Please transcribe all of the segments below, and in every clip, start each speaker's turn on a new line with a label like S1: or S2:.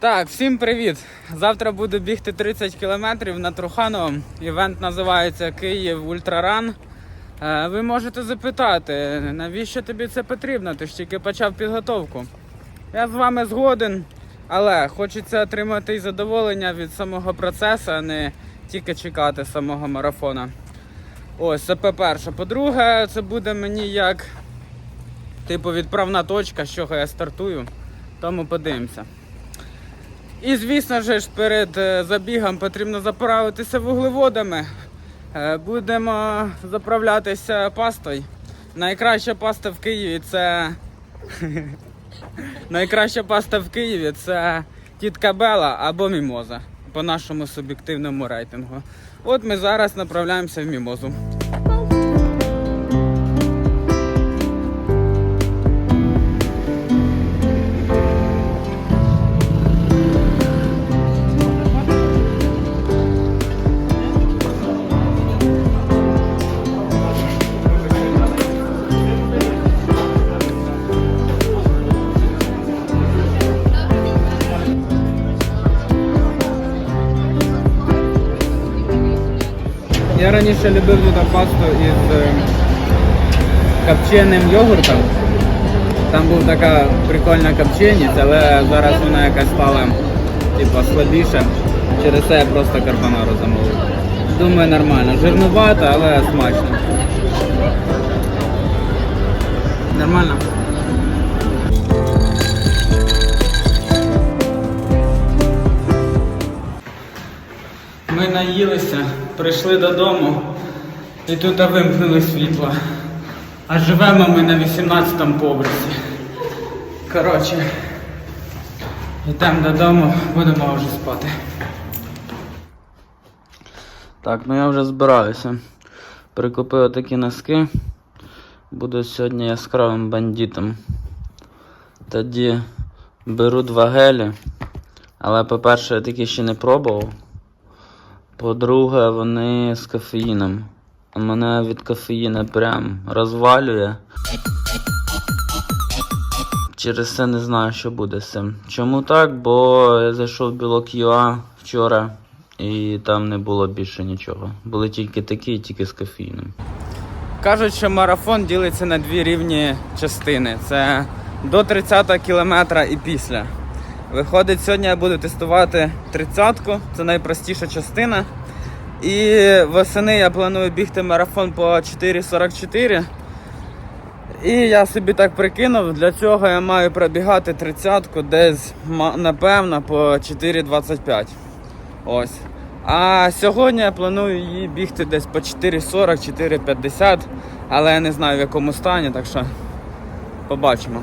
S1: Так, всім привіт! Завтра буду бігти 30 кілометрів на Труханово. Івент називається Київ Ультраран. Е, Ви можете запитати, навіщо тобі це потрібно? Ти ж тільки почав підготовку. Я з вами згоден, але хочеться отримати і задоволення від самого процесу, а не тільки чекати самого марафона. Ось, це по-перше. По-друге, це буде мені як типу відправна точка, з чого я стартую. Тому подивимося. І звісно ж, перед е, забігом потрібно заправитися вуглеводами. Е, Будемо заправлятися пастою. Найкраща паста в Києві це. Найкраща паста в Києві це тітка Бела або Мімоза по нашому суб'єктивному рейтингу. От ми зараз направляємося в Мімозу. Я раніше любив туди пасту із е, копченим йогуртом. Там була така прикольна копченість, але зараз вона якась стала типу, слабіша. Через це я просто карбонару замовив. Думаю, нормально. Жирнувато, але смачно. Нормально. Ми наїлися, прийшли додому і тут вимкнули світло. А живемо ми на 18-му поверсі. Коротше, йдемо додому, будемо вже спати. Так, ну я вже збираюся. Прикупив такі носки. Буду сьогодні яскравим бандитом. Тоді беру два гелі. Але по-перше, я такі ще не пробував. По-друге, вони з кофеїном. Мене від кофеїна прям розвалює. Через це не знаю, що буде з цим. Чому так? Бо я зайшов в білок ЮА вчора і там не було більше нічого. Були тільки такі, тільки з кофеїном. Кажуть, що марафон ділиться на дві рівні частини: це до 30 кілометра і після. Виходить, сьогодні я буду тестувати 30-ку, це найпростіша частина. І восени я планую бігти марафон по 4.44. І я собі так прикинув, для цього я маю пробігати 30-ку десь, напевно, по 4.25. Ось. А сьогодні я планую її бігти десь по 4.40, 4.50, але я не знаю в якому стані, так що побачимо.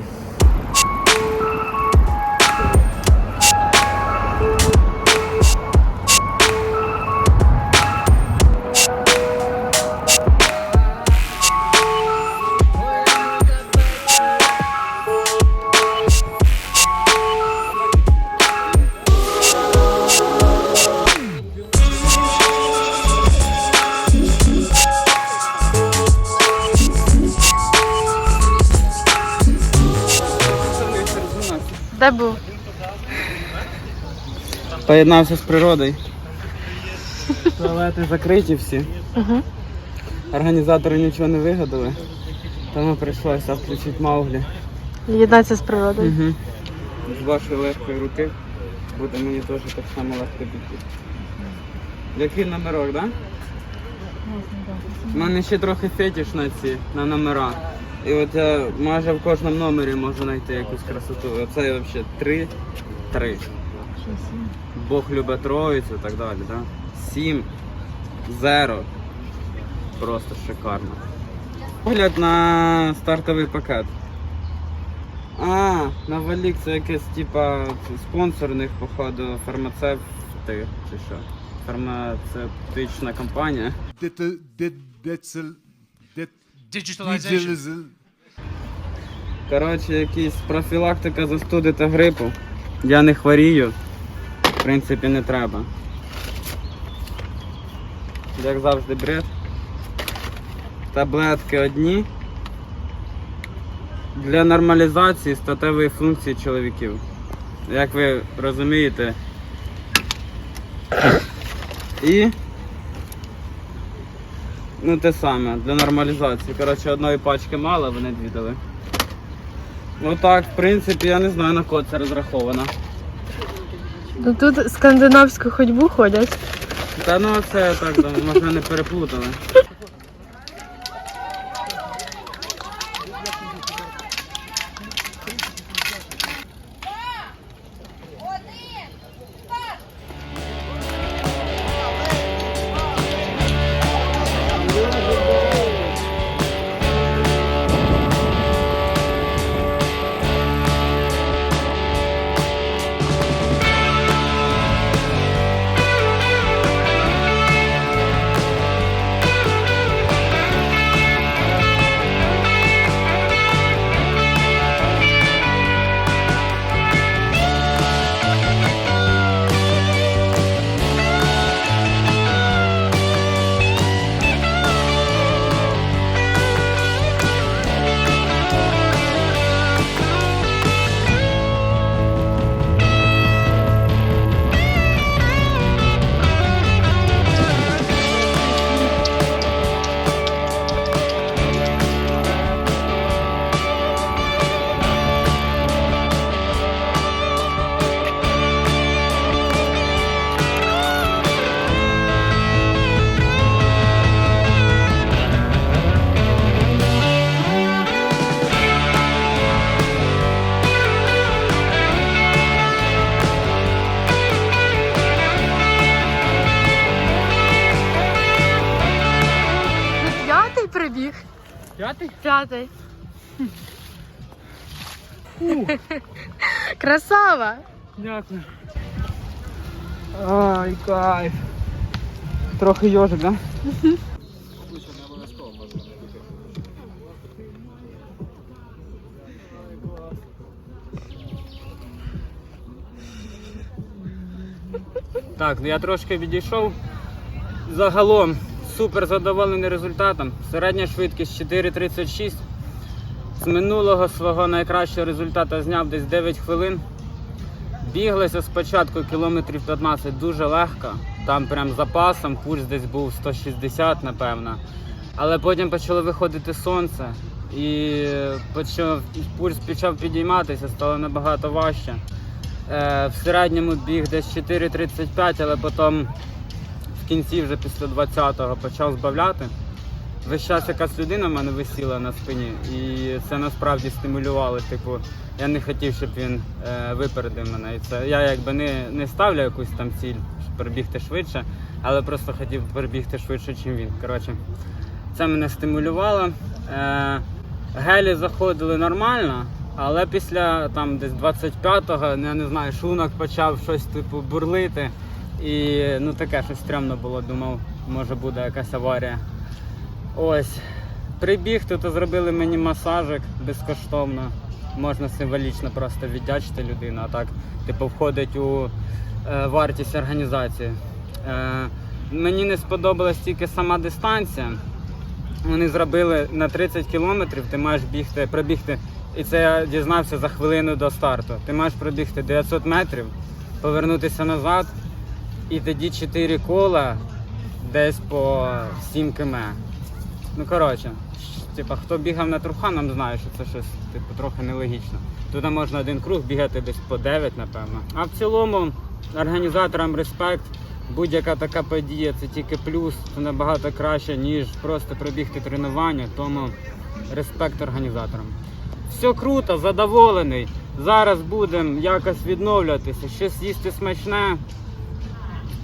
S2: Де був?
S1: Поєднався з природою. Туалети закриті всі.
S2: Угу.
S1: Організатори нічого не вигадали, тому прийшлося включити Мауглі.
S2: Єднатися з природою.
S1: Угу. З вашої легкої руки буде мені теж так само легко бігти. Який номерок, так? Да? У мене ще трохи фетиш на ці, на номера. І от я майже в кожному номері можу знайти якусь красоту. Оце взагалі три, три. Бог любить троїцю і так далі, да? Сім, зеро. Просто шикарно. Погляд на стартовий пакет. А, на Валік це якесь типа спонсор у них, походу, фармацевти чи що. Фармацевтична компанія.
S3: Dit-
S4: Digitalization.
S1: Коротше, якісь профілактика застуди та грипу. Я не хворію. В принципі, не треба. Як завжди, бред. Таблетки одні. Для нормалізації статевої функції чоловіків. як ви розумієте. І. Ну те саме, для нормалізації. Коротше, одної пачки мало, вони дві дали. так, в принципі, я не знаю на кого це розраховано.
S2: Ну тут скандинавську ходьбу ходять.
S1: Та ну це так, можна не переплутали.
S2: П'ятий?
S1: П'ятий.
S2: Красава!
S1: Дякую. Ай, кайф. Трохи йожик, да? Так, ну я трошки відійшов. Загалом супер задоволений результатом. Середня швидкість 4.36. З минулого свого найкращого результату зняв десь 9 хвилин. Біглося спочатку кілометрів 15 дуже легко. Там прям запасом, пульс десь був 160, напевно. Але потім почало виходити сонце і почав, пульс почав підійматися, стало набагато важче. Е, в середньому біг десь 4.35, але потім в кінці вже після 20-го почав збавляти. Весь час якась людина в мене висіла на спині, і це насправді стимулювало. Типу, я не хотів, щоб він е, випередив мене. І це я якби не, не ставлю якусь там ціль, щоб перебігти швидше, але просто хотів перебігти швидше, ніж він. Коротше, це мене стимулювало. Е, гелі заходили нормально, але після там десь 25-го, я не знаю, шлунок почав щось типу бурлити. І ну таке щось стрьомно було. Думав, може буде якась аварія. Ось. Прибіг, тут зробили мені масажик безкоштовно. Можна символічно просто віддячити людину, а так, типу, входить у е, вартість організації. Е, мені не сподобалась тільки сама дистанція. Вони зробили на 30 кілометрів, ти маєш бігти, пробігти, і це я дізнався за хвилину до старту. Ти маєш пробігти 900 метрів, повернутися назад, і тоді 4 кола десь по 7 км. Ну коротше, типа, хто бігав на Труханом, знає, що це щось типу, трохи нелогічно. Туди можна один круг бігати десь по 9, напевно. А в цілому організаторам респект. Будь-яка така подія це тільки плюс, це набагато краще, ніж просто пробігти тренування, тому респект організаторам. Все круто, задоволений. Зараз будемо якось відновлюватися, щось їсти смачне.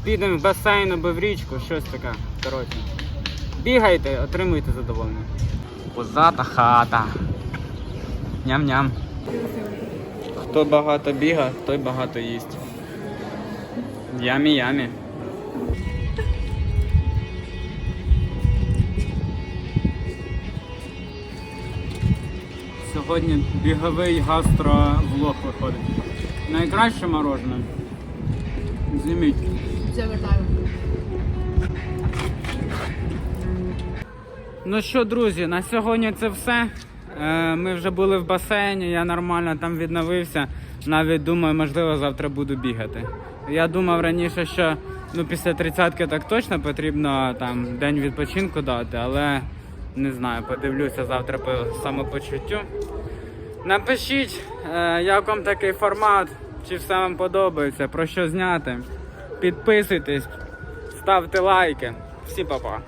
S1: Підемо в басейн або в річку, щось таке. Коротше. Бігайте, отримуйте задоволення. Позата хата. Ням-ням. Хто багато біга, той багато їсть. Ямі-ямі. Сьогодні біговий гастровлог виходить. Найкраще морожене. Зніміть. Ну що, друзі, на сьогодні це все. Е, Ми вже були в басейні, я нормально там відновився. Навіть думаю, можливо, завтра буду бігати. Я думав раніше, що ну, після тридцятки так точно потрібно там день відпочинку дати, але не знаю, подивлюся завтра по самопочуттю. Напишіть, е, як вам такий формат, чи все вам подобається, про що зняти. Підписуйтесь, ставте лайки. Всі па-па.